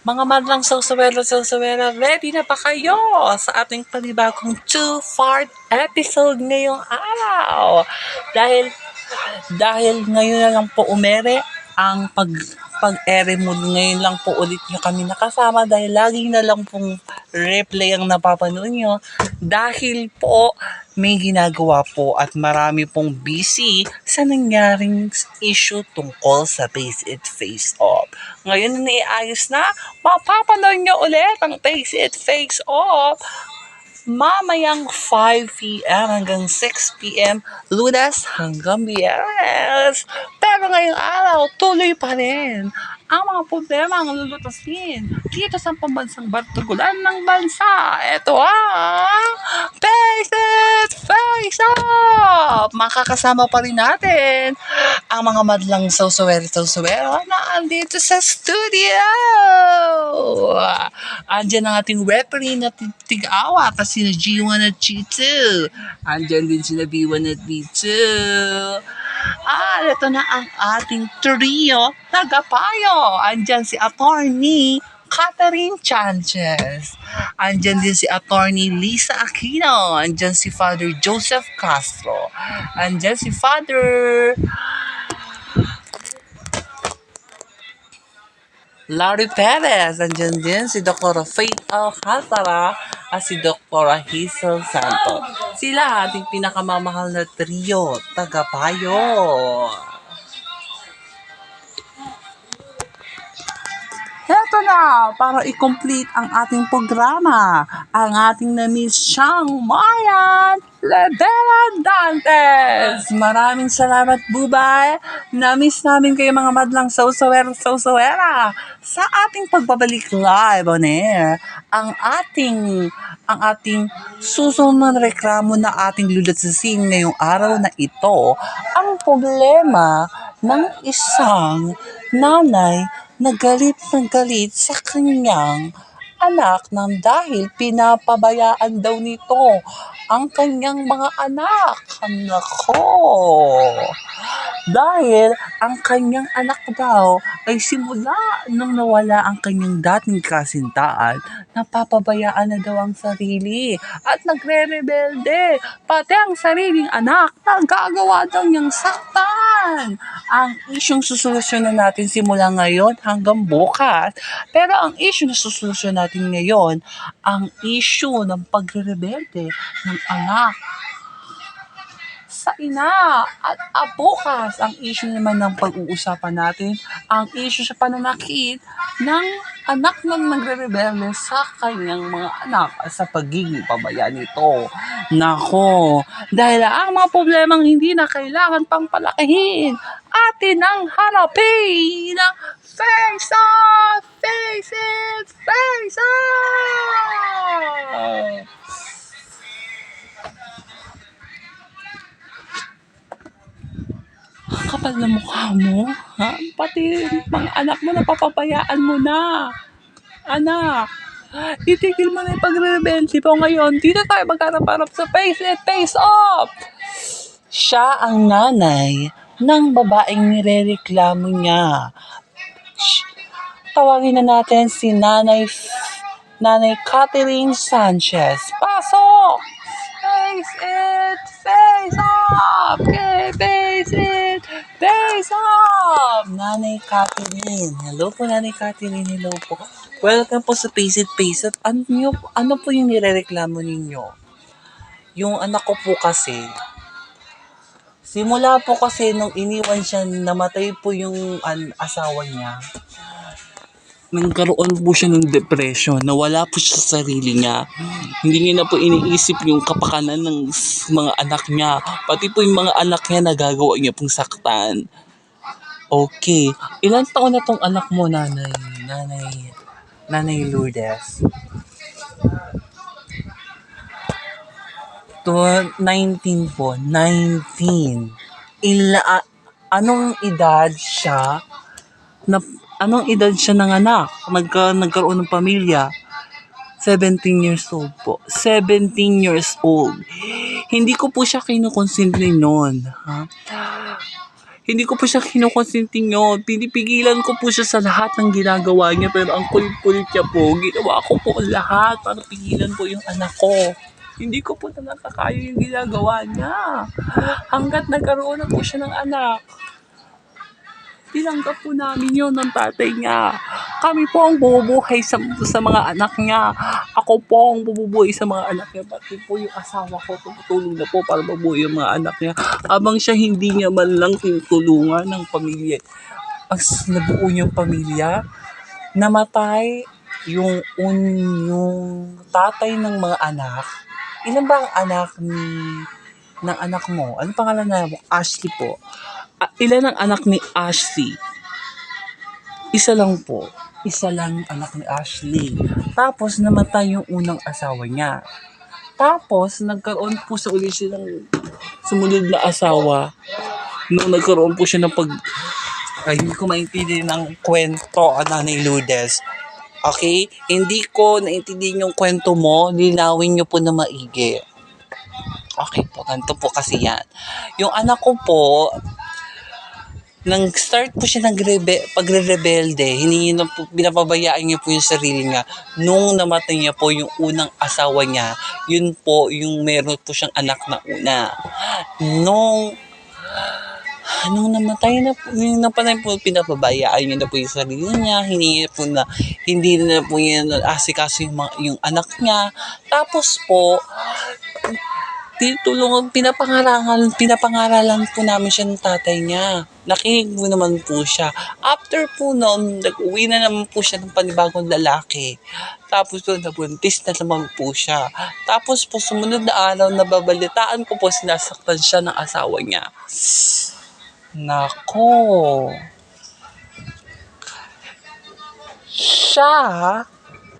Mga madlang sawsawela sawsawela, ready na ba kayo sa ating panibagong two-part episode ngayong araw? Dahil dahil ngayon na lang po umere ang pag pag-ere mo ngayon lang po ulit nyo kami nakasama dahil lagi na lang pong replay ang napapanood nyo dahil po may ginagawa po at marami pong busy sa nangyaring issue tungkol sa Face It Face Off. Ngayon na naiayos na, mapapanood nyo ulit ang Face It Face Off mamayang 5pm hanggang 6pm, lunes hanggang biyernes. Pero ngayong araw, tuloy pa rin ang mga problema ang lulutasin dito sa pambansang bartugulan ng bansa. Ito ang Face It Face Off! Makakasama pa rin natin ang mga madlang sawsawero-sawsawero na andito sa studio. Andyan ang ating referee na tig-awa kasi na G1 at G2. Andyan din sila B1 at B2. Ah, ito na ang ating trio tagapayo. Andyan si attorney Catherine Chances. Andyan din si attorney Lisa Aquino. Andyan si Father Joseph Castro. Andyan si Father Larry Perez. Andyan din si Dr. Faith Alcantara at si Dr. Hazel Santos. Sila ating pinakamamahal na trio, tagapayo. Na, para i-complete ang ating programa, ang ating na-miss siyang Marian Lebela Dantes. Maraming salamat, Bubay. Na-miss namin kayo mga madlang sawsawera sawsawera sa ating pagbabalik live on air. Ang ating ang ating susunod reklamo na ating lulutsasin ngayong araw na ito, ang problema ng isang nanay na galit na galit sa kanyang anak nang dahil pinapabayaan daw nito ang kanyang mga anak. Nako! Dahil ang kanyang anak daw ay simula nung nawala ang kanyang dating kasintaan, napapabayaan na daw ang sarili at nagre-rebelde. Pati ang sariling anak nagagawa daw niyang saktan. Ang isyong susolusyonan natin simula ngayon hanggang bukas. Pero ang issue na susolusyon natin ngayon, ang issue ng pagre-rebelde ng anak sa ina at ah, bukas ang issue naman ng pag-uusapan natin ang issue sa pananakit ng anak ng nagre-rebelde sa kanyang mga anak sa pagiging pabaya nito. Nako, dahil ang mga problemang hindi na kailangan pang palakihin, atin ang harapin na face off, face it, face off! Kapal na mukha mo, ha? Pati mga anak mo, napapabayaan mo na. Anak, itigil mo na yung pagre-rebelde mo ngayon. Dito tayo magharap-harap sa face it, face off. Siya ang nanay ng babaeng nirereklamo niya. Shh. Tawagin na natin si Nanay Nanay Catherine Sanchez. Pasok! Face it, face off! Okay, face it, face off! Nanay Catherine. Hello po, Nanay Catherine. Hello po. Welcome po sa Face It, Face It. Ano, ano po yung nirereklamo ninyo? Yung anak ko po kasi, simula po kasi nung iniwan siya, namatay po yung an, asawa niya nagkaroon po siya ng depression, nawala po siya sa sarili niya. Hindi niya na po iniisip yung kapakanan ng mga anak niya. Pati po yung mga anak niya nagagawa niya pong saktan. Okay. Ilan taon na tong anak mo, nanay? Nanay, nanay Lourdes? To 19 po. 19. Ila, anong edad siya na anong edad siya ng anak? Nagka, nagkaroon ng pamilya. 17 years old po. 17 years old. Hindi ko po siya kinukonsintre noon. Ha? Hindi ko po siya kinukonsinting yun. Pinipigilan ko po siya sa lahat ng ginagawa niya. Pero ang kulit-kulit niya po, ginawa ko po lahat para pigilan po yung anak ko. Hindi ko po talaga kaya yung ginagawa niya. Hanggat nagkaroon na po siya ng anak, tinanggap po namin yun ng tatay niya. Kami po ang bumubuhay sa, sa mga anak niya. Ako po ang bumubuhay sa mga anak niya. Pati po yung asawa ko tumutulong na po para mabuhay yung mga anak niya. Abang siya hindi niya man lang tinutulungan ng pamilya. As nabuo niyang pamilya, namatay yung un, yung tatay ng mga anak. Ilan ba ang anak ni ng anak mo? Ano pangalan na? Ashley po. Ah, ilan ang anak ni Ashley? Isa lang po. Isa lang ang anak ni Ashley. Tapos namatay yung unang asawa niya. Tapos nagkaroon po sa uli siya ng sumunod na asawa. Nung nagkaroon po siya ng pag... Ay, hindi ko maintindihan ng kwento, Nanay Lourdes. Okay? Hindi ko naintindihan yung kwento mo. Linawin niyo po na maigi. Okay po, ganito po kasi yan. Yung anak ko po, nang start po siya ng rebe, pagre-rebelde, hiningi na po, binapabayaan niya po yung sarili niya. Nung namatay niya po yung unang asawa niya, yun po yung meron po siyang anak na una. Nung nung namatay na po, yung napanay po, pinapabayaan niya na po yung sarili niya, hiningi po na, hindi na po yan asikaso yung, yung anak niya. Tapos po, tinutulungan, pinapangaralan, pinapangaralan po namin siya ng tatay niya. Nakinig po naman po siya. After po noon, nag-uwi na naman po siya ng panibagong lalaki. Tapos po, nabuntis na naman po siya. Tapos po, sumunod na araw, nababalitaan ko po, sinasaktan siya ng asawa niya. Nako. Siya,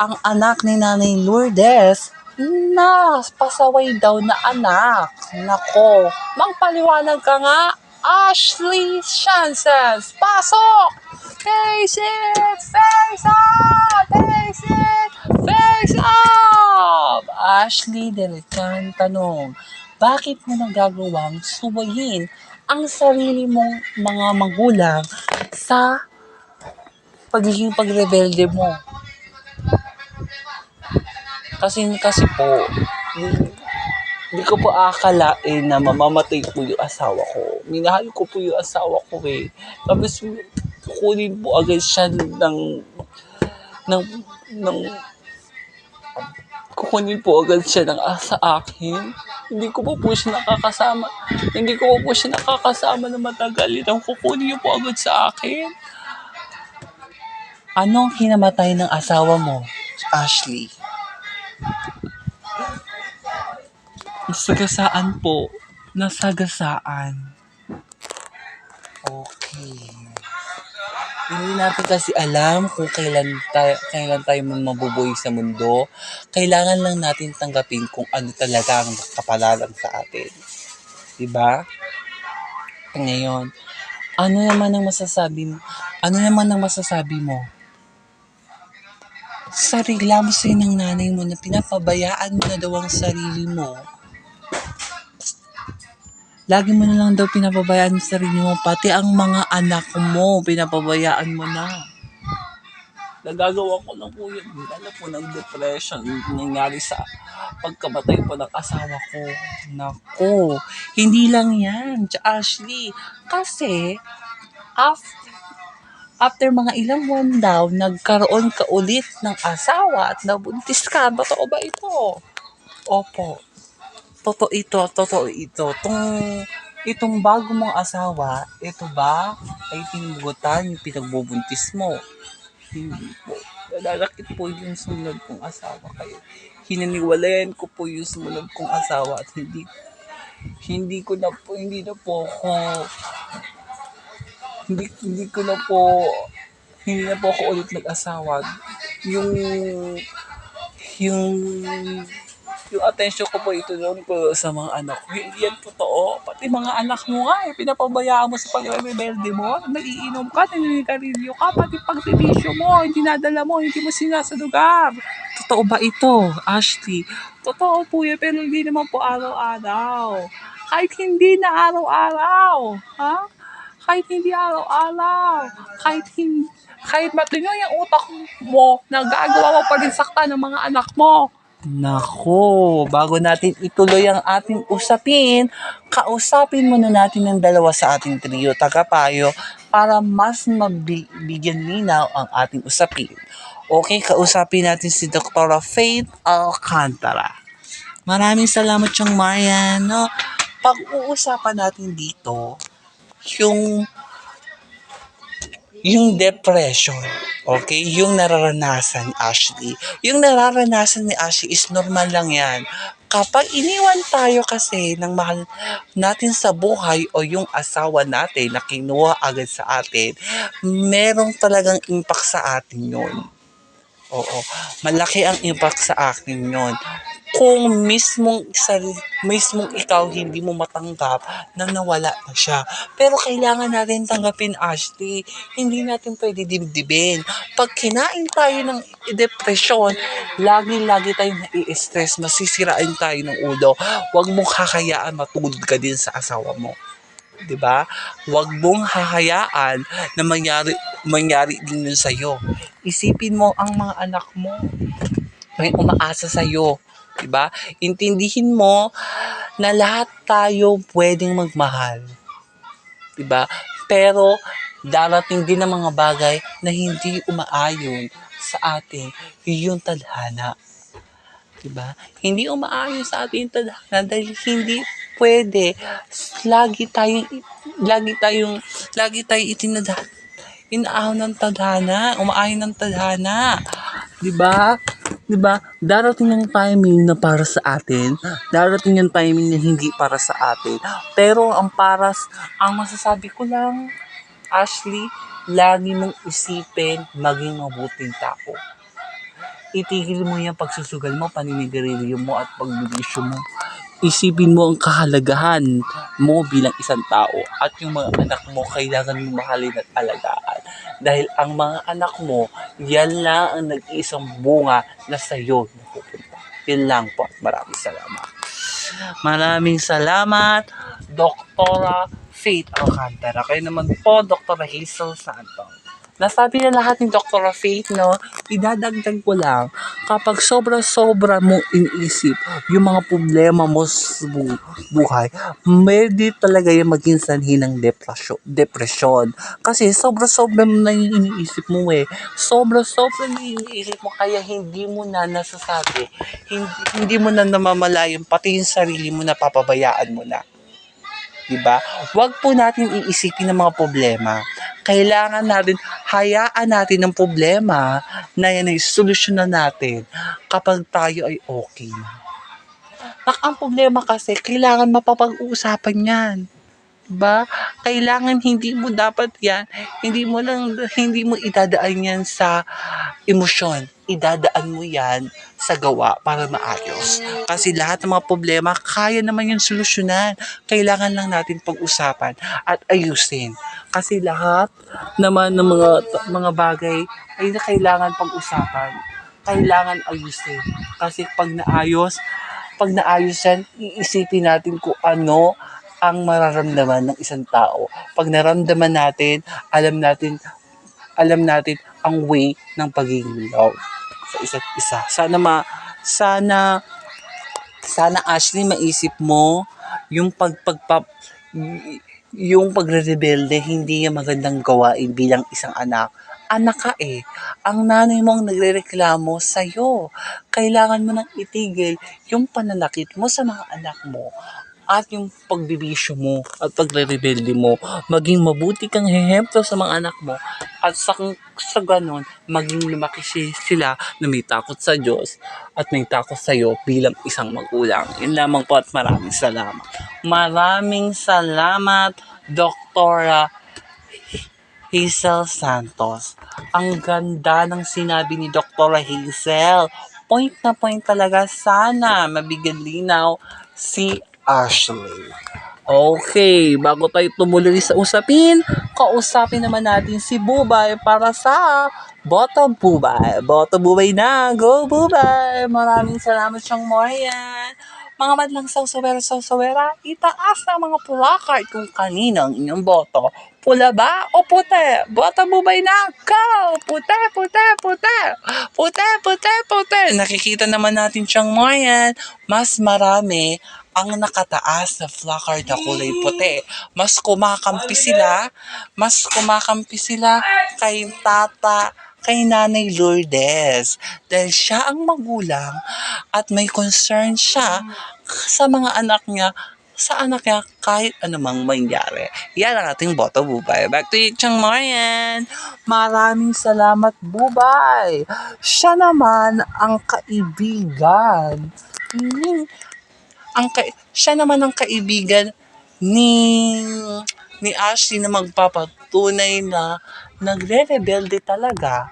ang anak ni Nanay Lourdes, na pasaway daw na anak. Nako, magpaliwanag ka nga. Ashley Chances, pasok! Face it! Face up! Face it! Face up! Ashley Delican tanong, bakit mo nagagawang suwayin ang sarili mong mga magulang sa pagiging pagrebelde mo? Kasi kasi po, hindi ko po akalain na mamamatay po yung asawa ko. Minahal ko po yung asawa ko eh. Tapos kunin po agad siya ng ng ng kukunin po agad siya ng sa akin. Hindi ko po po siya nakakasama. Hindi ko po po siya nakakasama na matagal. Itong kukunin niyo po agad sa akin. Anong hinamatay ng asawa mo, Ashley? Nasagasaan po. Nasagasaan. Okay. Hindi natin kasi alam kung kailan tayo, kailan tayo mabubuhay sa mundo. Kailangan lang natin tanggapin kung ano talaga ang kapalaran sa atin. Diba? Ngayon, ano naman ang masasabi mo? Ano naman ang masasabi mo? Sa reklamo sa'yo ng nanay mo na pinapabayaan mo na daw ang sarili mo. Lagi mo na lang daw pinapabayaan ang sarili mo. Pati ang mga anak mo, pinapabayaan mo na. Nagagawa ko lang po yun. Lalo po ng depression nangyari sa pagkamatay po ng asawa ko. Nako, hindi lang yan, Ashley. Kasi, after, after mga ilang buwan daw, nagkaroon ka ulit ng asawa at nabuntis ka. Totoo ba ito? Opo. Totoo ito, totoo ito. Itong, itong bago mong asawa, ito ba ay tinugutan yung pinagbubuntis mo? Hindi po. Nalalakit po yung sumunod kong asawa kayo. Hinaniwalayan ko po yung sumunod kong asawa at hindi hindi ko na po, hindi na po ako hindi, hindi ko na po hindi na po ako ulit nag-asawa. Yung yung yung attention ko po ito noon ko sa mga anak ko. Hindi yan totoo. Pati mga anak mo nga eh, pinapabayaan mo sa pag-rebelde mo. Nagiinom ka, naninigarilyo ka, pati pagtitisyo mo, hindi nadala mo, hindi mo sinasalugar. Totoo ba ito, Ashley? Totoo po yan, pero hindi naman po araw-araw. Kahit hindi na araw-araw. Ha? kahit hindi araw-araw, kahit hindi, kahit matino yung utak mo, nagagawa mo pa rin sakta ng mga anak mo. Nako, bago natin ituloy ang ating usapin, kausapin muna natin ng dalawa sa ating trio tagapayo para mas mabigyan linaw ang ating usapin. Okay, kausapin natin si Dr. Faith Alcantara. Maraming salamat yung Marian. No? Pag-uusapan natin dito, yung yung depression, okay? Yung nararanasan Ashley. Yung nararanasan ni Ashley is normal lang yan. Kapag iniwan tayo kasi ng mahal natin sa buhay o yung asawa natin na kinuha agad sa atin, merong talagang impact sa atin yun. Oo, malaki ang impact sa akin yon. Kung mismong sarili, mismong ikaw hindi mo matanggap na nawala na siya. Pero kailangan natin tanggapin, Ashley. Hindi natin pwede dibdibin. Pag kinain tayo ng depresyon, lagi-lagi tayong nai-stress, masisirain tayo ng ulo. Huwag mong kakayaan matulog ka din sa asawa mo. 'Di ba? Huwag mong hahayaan na mangyari mangyari din yun sa iyo. Isipin mo ang mga anak mo. May umaasa sa iyo, 'di ba? Intindihin mo na lahat tayo pwedeng magmahal. 'Di ba? Pero darating din ang mga bagay na hindi umaayon sa atin yung tadhana. 'Di ba? Hindi umaayon sa atin yung tadhana dahil hindi pwede lagi tayong lagi tayong lagi tayong itinadha inaahon ng tadhana, umaayon ng tadhana. 'Di ba? 'Di ba? Darating yung timing na para sa atin, darating yung timing na hindi para sa atin. Pero ang para ang masasabi ko lang, Ashley, lagi mong isipin maging mabuting tao. Itigil mo yung pagsusugal mo, paninigarilyo mo at pagbibisyo mo isipin mo ang kahalagahan mo bilang isang tao at yung mga anak mo kailangan mo mahalin at alagaan. Dahil ang mga anak mo, yan lang ang nag-iisang bunga na sa iyo napupunta. Yun lang po maraming salamat. Maraming salamat, Doktora Faith Alcantara. Kayo naman po, Dr. Hazel Santos. Nasabi na lahat ni Dr. Faith, no? Idadagdag ko lang, kapag sobra-sobra mo iniisip yung mga problema mo sa bu- buhay, pwede talaga yung maging sanhi ng depresyon. depresyon. Kasi sobra-sobra mo na yung iniisip mo eh. Sobra-sobra na yung iniisip mo, kaya hindi mo na nasasabi, hindi, hindi mo na namamalayan, pati yung sarili mo na papabayaan mo na. Diba? Huwag po natin iisipin ng mga problema kailangan natin, hayaan natin ang problema na yan ay solusyonan natin kapag tayo ay okay na. Bak ang problema kasi, kailangan mapapag-uusapan yan. Diba? Kailangan hindi mo dapat yan, hindi mo lang, hindi mo idadaan yan sa emosyon. Idadaan mo yan sa gawa para maayos. Kasi lahat ng mga problema, kaya naman yung solusyonan. Kailangan lang natin pag-usapan at ayusin. Kasi lahat naman ng mga mga bagay ay kailangan pag-usapan. Kailangan ayusin. Kasi pag naayos, pag naayos yan, iisipin natin kung ano ang mararamdaman ng isang tao. Pag naramdaman natin, alam natin, alam natin ang way ng pagiging love sa isa't isa. Sana ma, sana, sana Ashley maisip mo yung pagpagpap, yung pagre-rebelde, hindi yung magandang gawain bilang isang anak. Anak ka eh. Ang nanay mo ang nagre-reklamo sa'yo. Kailangan mo nang itigil yung pananakit mo sa mga anak mo at yung pagbibisyo mo at pagre-rebelde mo, maging mabuti kang hehemplo sa mga anak mo at sa, sa ganun, maging lumaki sila na may takot sa Diyos at may takot sa iyo bilang isang magulang. Yun lamang po at maraming salamat. Maraming salamat, Doktora Hazel Santos. Ang ganda ng sinabi ni Doktora Hazel. Point na point talaga sana mabigyan linaw si Ashley. Okay, bago tayo tumuloy sa usapin, kausapin naman natin si Bubay para sa Boto Bubay. Boto Bubay na! Go Bubay! Maraming salamat siyang Marian. mga madlang sawsawera-sawsawera, itaas ang mga placard kung kaninang inyong boto. Pula ba o puti? Boto mo ba'y na? Go! Puti, puti, puti! Puti, puti, puti! Nakikita naman natin siyang Mayan. Mas marami ang nakataas na placard na kulay puti. Mas kumakampi sila, mas kumakampi sila kay tata, kay Nanay Lourdes. Dahil siya ang magulang at may concern siya sa mga anak niya, sa anak niya kahit anumang mangyari. Yan ang ating boto, Bubay. Back to you, Chang Marian. Maraming salamat, Bubay. Siya naman ang kaibigan. Hmm, ang ka- siya naman ang kaibigan ni ni Ashley na magpapatunay na nagre-rebelde talaga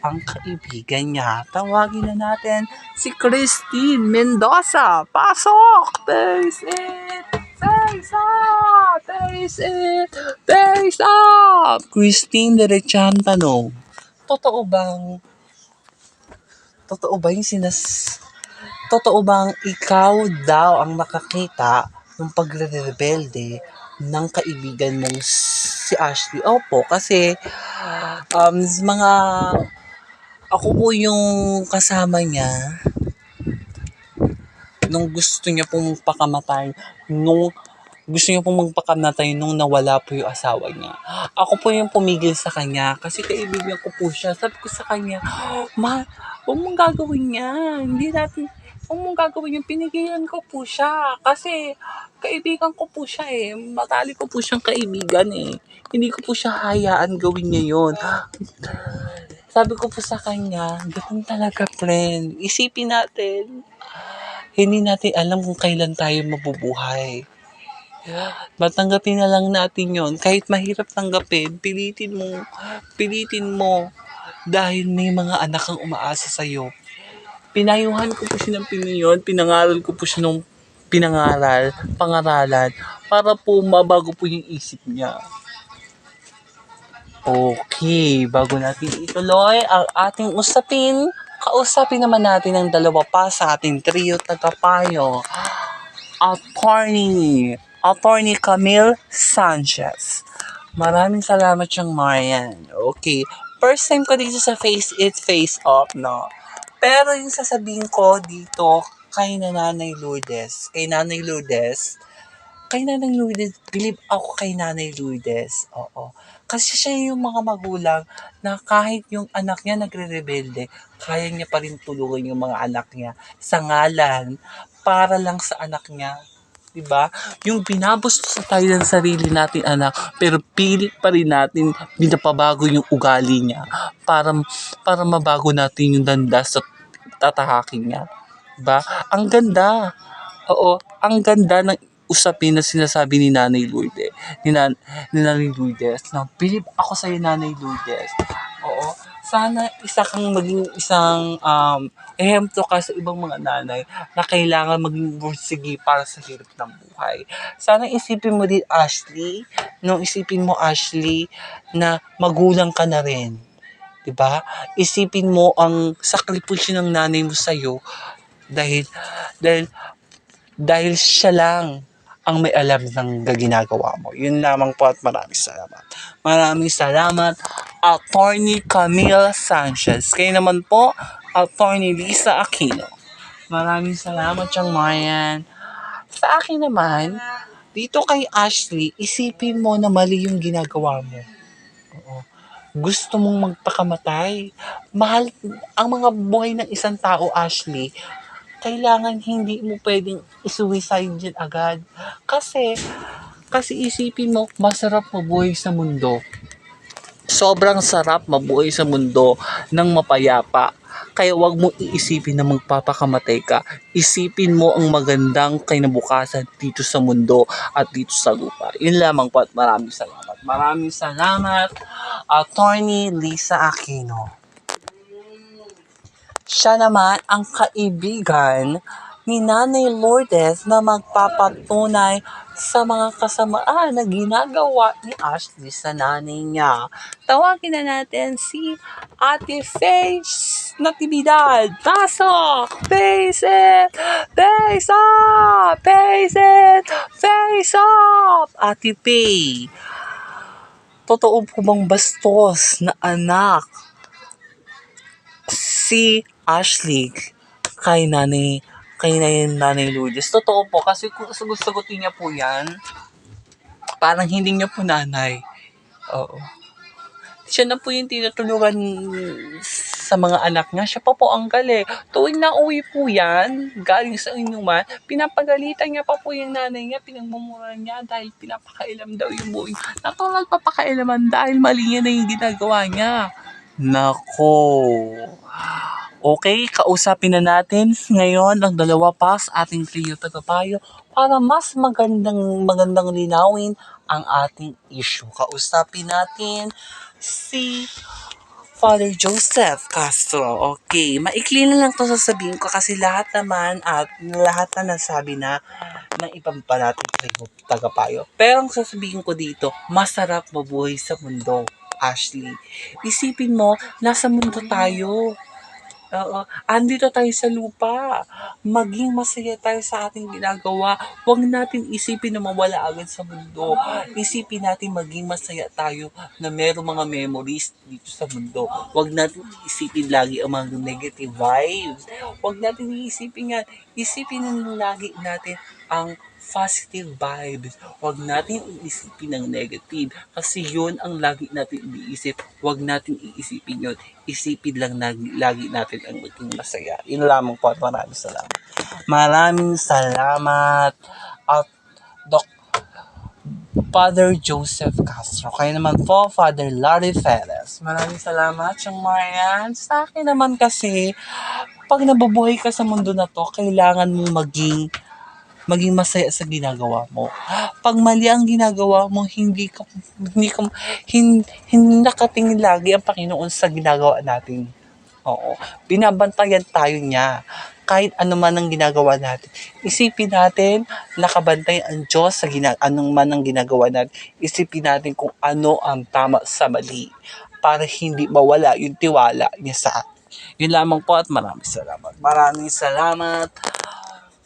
ang kaibigan niya. Tawagin na natin si Christine Mendoza. Pasok! Face it! Face up! Face it! Face up! Christine, diretsahan tanong. Totoo bang Totoo ba yung sinas... Totoo bang ikaw daw ang nakakita ng pagre-rebelde ng kaibigan mong si Ashley? Opo, kasi um, mga ako po yung kasama niya nung gusto niya pong pakamatay nung gusto niya pong magpakamatay nung nawala po yung asawa niya. Ako po yung pumigil sa kanya kasi kaibigan ko po siya. Sabi ko sa kanya, Ma, huwag mong gagawin yan. Hindi natin, huwag mong gagawin yan. Pinigilan ko po siya kasi kaibigan ko po siya eh. Matali ko po siyang kaibigan eh. Hindi ko po siya hayaan gawin niya yun. Sabi ko po sa kanya, ganun talaga friend. Isipin natin, hindi natin alam kung kailan tayo mabubuhay. Matanggapin na lang natin yon Kahit mahirap tanggapin, pilitin mo, pilitin mo dahil may mga anak kang umaasa sa'yo. Pinayuhan ko po siya ng pinayon, pinangaral ko po siya ng pinangaral, pangaralan, para po mabago po yung isip niya. Okay, bago natin ituloy ang ating usapin, kausapin naman natin ang dalawa pa sa ating trio tagapayo. Attorney, Attorney Camille Sanchez. Maraming salamat siyang Marian. Okay, first time ko dito sa Face It, Face Up, no? Pero yung sasabihin ko dito kay Nanay Lourdes, kay Nanay Lourdes, kay Nanay Lourdes, believe ako kay Nanay Lourdes. Oo. Kasi siya yung mga magulang na kahit yung anak niya nagre-rebelde, kaya niya pa rin tulungan yung mga anak niya sa ngalan para lang sa anak niya. 'Di ba? Yung binabastos tayo ng sarili natin anak, pero pilit pa rin natin binapabago yung ugali niya para para mabago natin yung landas sa tatahakin niya. 'Di ba? Ang ganda. Oo, ang ganda ng usapin na sinasabi ni Nanay Lourdes. Ni, Nan ni Nanay Lourdes. Na, believe ako sa Nanay Lourdes. Sana isa kang maging isang um, ehemplo ka sa ibang mga nanay na kailangan maging bursigi para sa hirap ng buhay. Sana isipin mo din, Ashley, no, isipin mo, Ashley, na magulang ka na rin. 'di ba? Isipin mo ang sakripisyo ng nanay mo sa iyo dahil dahil dahil siya lang ang may alam ng ginagawa mo. Yun lamang po at maraming salamat. Maraming salamat, Attorney Camille Sanchez. Kayo naman po, Attorney Lisa Aquino. Maraming salamat, Chang Marian. Sa akin naman, dito kay Ashley, isipin mo na mali yung ginagawa mo. Oo. Gusto mong magpakamatay. Mahal, ang mga buhay ng isang tao, Ashley, kailangan hindi mo pwedeng isuicide dyan agad. Kasi, kasi isipin mo, masarap mabuhay sa mundo. Sobrang sarap mabuhay sa mundo ng mapayapa. Kaya wag mo iisipin na magpapakamatay ka. Isipin mo ang magandang kinabukasan dito sa mundo at dito sa lupa. Yun lamang po at maraming salamat. Maraming salamat, Attorney Lisa Aquino. Siya naman ang kaibigan ni Nanay Lourdes na magpapatunay sa mga kasamaan na ginagawa ni Ashley sa nanay niya. Tawagin na natin si Ate Face Natividad. Pasok! Face it! Face up! Face it! Face up! Ate Pay. Totoo po bang bastos na anak si Ashley kay nanay kay nanay, Lourdes? Totoo po kasi kung sagot-sagutin niya po yan, parang hindi niya po nanay. Oo. Siya na po yung tinutulungan sa mga anak niya. Siya pa po ang gali. Tuwing na uwi po yan, galing sa inuman, pinapagalitan niya pa po yung nanay niya, pinagmumura niya dahil pinapakailam daw yung buhay. Natural papakailaman dahil mali niya na yung ginagawa niya. Nako. Okay, kausapin na natin ngayon ang dalawa pa sa ating trio tagapayo para mas magandang magandang linawin ang ating issue. Kausapin natin si Father Joseph Castro. Okay, maikli na lang to sasabihin ko kasi lahat naman at lahat na nasabi na ng ibang pa natin trio tagapayo. Pero ang sasabihin ko dito, masarap mabuhay sa mundo. Ashley, isipin mo, nasa mundo tayo. Oo. Andito tayo sa lupa. Maging masaya tayo sa ating ginagawa. Huwag natin isipin na mawala agad sa mundo. Isipin natin maging masaya tayo na merong mga memories dito sa mundo. Huwag natin isipin lagi ang mga negative vibes. Huwag natin isipin nga. Isipin na lagi natin ang positive vibes. Huwag natin iisipin ng negative kasi yun ang lagi natin iniisip. Huwag natin iisipin yun. Isipin lang lagi, lagi natin ang maging masaya. Yun lamang po at maraming salamat. Maraming salamat at Dok Father Joseph Castro. Kaya naman po, Father Larry Perez. Maraming salamat, Siyang Marian. Sa akin naman kasi, pag nabubuhay ka sa mundo na to, kailangan mo maging maging masaya sa ginagawa mo. Pag mali ang ginagawa mo, hindi ka hindi ka hindi, hindi nakatingin lagi ang Panginoon sa ginagawa natin. Oo. Binabantayan tayo niya. Kahit ano man ang ginagawa natin. Isipin natin, nakabantay ang Diyos sa gina- anong man ang ginagawa natin. Isipin natin kung ano ang tama sa mali. Para hindi mawala yung tiwala niya sa atin. Yun lamang po at maraming salamat. Maraming salamat.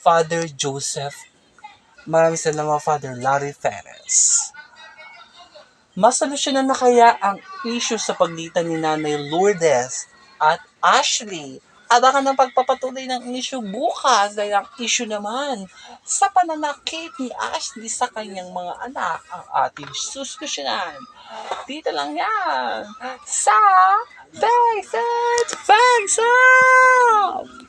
Father Joseph. Maraming salamat, Father Larry Perez. Masolusyonan na kaya ang issue sa pagitan ni Nanay Lourdes at Ashley? Abangan ng pagpapatuloy ng issue bukas dahil ang issue naman sa pananakit ni Ashley sa kanyang mga anak ang ating susolusyonan. Dito lang yan sa Face It!